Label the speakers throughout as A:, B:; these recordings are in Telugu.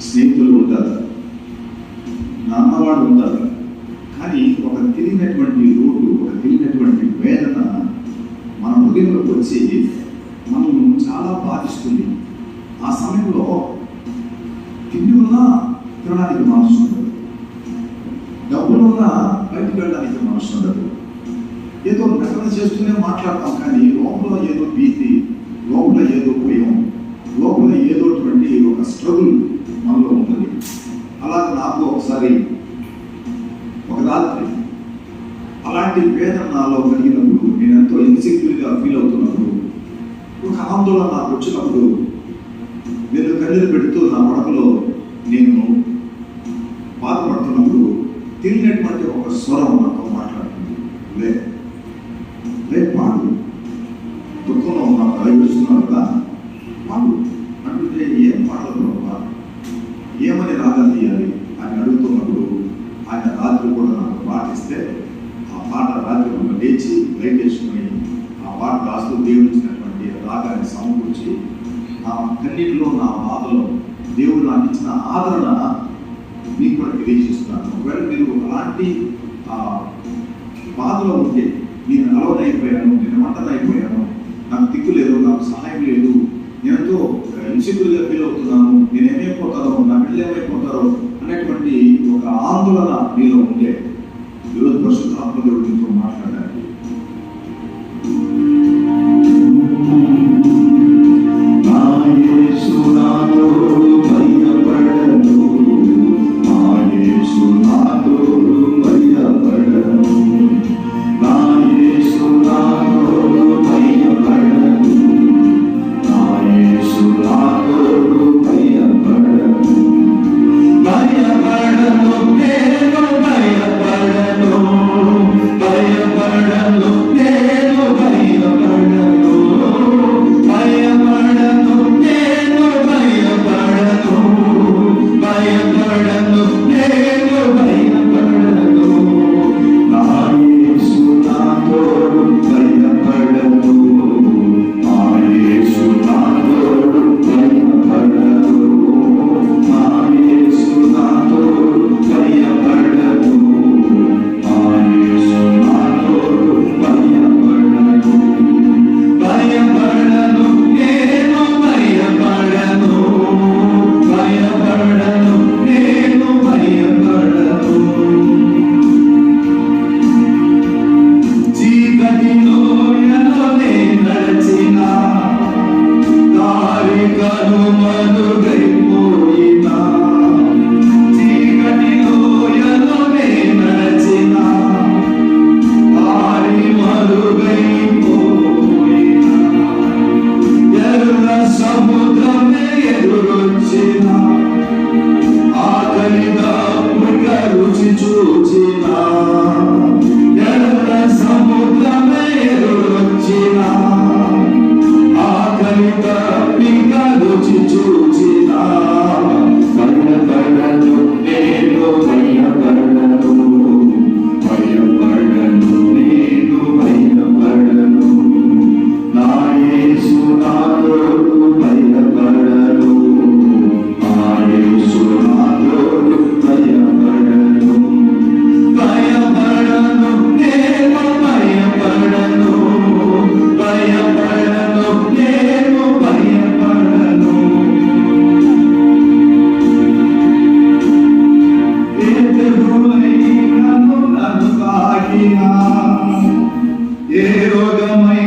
A: స్నేహితులు ఉంటారు. నాన్నవాళ్ళు ఉంటారు. కానీ ఒక తిరిగినటువంటి రోడ్డు ఒక తిరిగినటువంటి వేదన మన హృదయంలోకి వచ్చి మనల్ని చాలా బాధిస్తుంది. ఆ సమయంలో తిండి ఉన్నా తినడానికి మనసు ఉండదు. డబ్బులు ఉన్నా బయటికి వెళ్ళడానికి మనసు ఉండదు. ఏదో ప్రకటన చేస్తూనే మాట్లాడతాం కానీ లోపల ఏదో భీతి లోపల ఏదో భయం లోపల ఏదోటువంటి ఒక స్ట్రగుల్ మనలో ఉంటుంది. అలాగే నాకు ఒకసారి ఒక రాత్రి అలాంటి వేదన నాలో కలిగినప్పుడు నేను ఎంతో ఇన్సెక్యూర్గా ఫీల్ అవుతున్నప్పుడు ఒక ఆందోళన నాకు వచ్చినప్పుడు నేను కన్నీరు పెడుతూ నా పడకలో నేను బాధపడుతున్నప్పుడు తిరిగినటువంటి ఒక స్వరం నాకు ఏమని తీయాలి అని అడుగుతున్నప్పుడు ఆయన రాత్రి కూడా నాకు పాటిస్తే ఆ పాట రాత్రి కూడా లేచి లైట్ వేసుకుని ఆ పాట రాస్తూ దేవుడిచ్చినటువంటి రాగాన్ని సమకూర్చి నా కన్నీటిలో నా బాధలో దేవుడు నాకు ఇచ్చిన ఆదరణ మీకు కూడా తెలియజేస్తున్నాను. ఒకవేళ మీరు అలాంటి ఆ, బాధలో ఉంటే నేను అలవనైపోయాను నేను మంటనైపోయాను నాకు దిక్కు లేదు నాకు సహాయం లేదు నేను ఎంతో ఇన్సెక్యూర్గా ఫీల్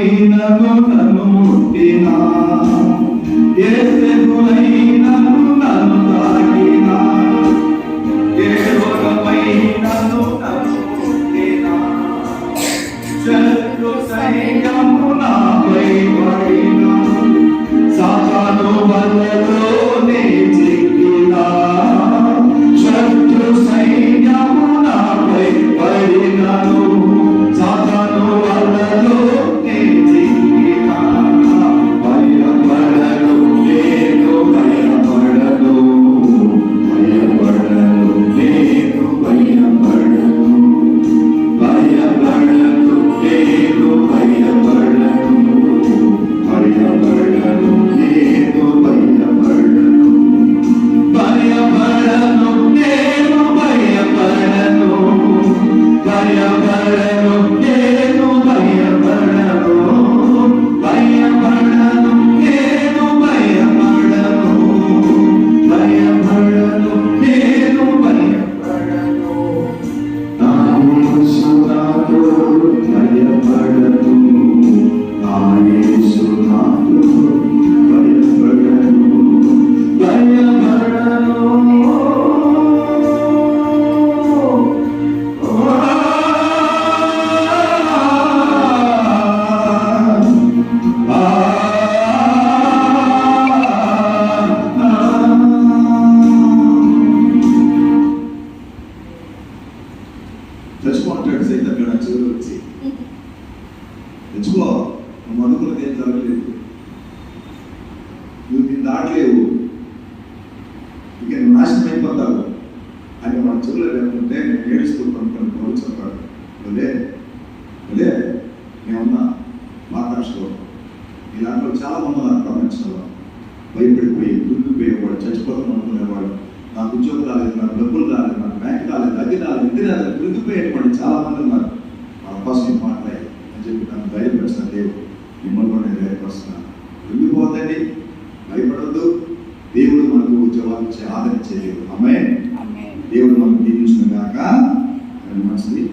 A: గుణములైన గుణము ముట్టిన ఏ గుణైన తెచ్చుకుంటాడు సైతం నా చెవులు
B: వచ్చి. తెచ్చుకో నువ్వు అనుకున్నది ఏం జరగలేదు. నువ్వు నేను దాటలేవు. ఇక నువ్వు నాశనం అయిపోతావు. అని మన చెవులు లేకుంటే నేను ఏడుస్తూ
A: పనుకొని చెప్పాడు. వెళ్ళే వెళ్ళే నేనున్నా ఇలాంటి చాలా మంది నాకు ప్రపంచంలో నాకు ఉద్యోగం రాలేదు నాకు డబ్బులు రాలేదు నాకు బ్యాంక్ రాలేదు అది రాలేదు ఇది రాలేదు దుర్గిపోయేటువంటి చాలా మంది ఉన్నారు. వాళ్ళ కోసం మాట్లాడి అని చెప్పి నన్ను ధైర్యపరుస్తాను దేవుడు. మిమ్మల్ని కూడా నేను ధైర్యపరుస్తున్నాను. దుర్గిపోద్దండి భయపడవద్దు దేవుడు మనకు ఉద్యోగాలు ఇచ్చే ఆదరించే దేవుడు అమ్మాయి దేవుడు మనకు దీవించిన గాక. మంచిది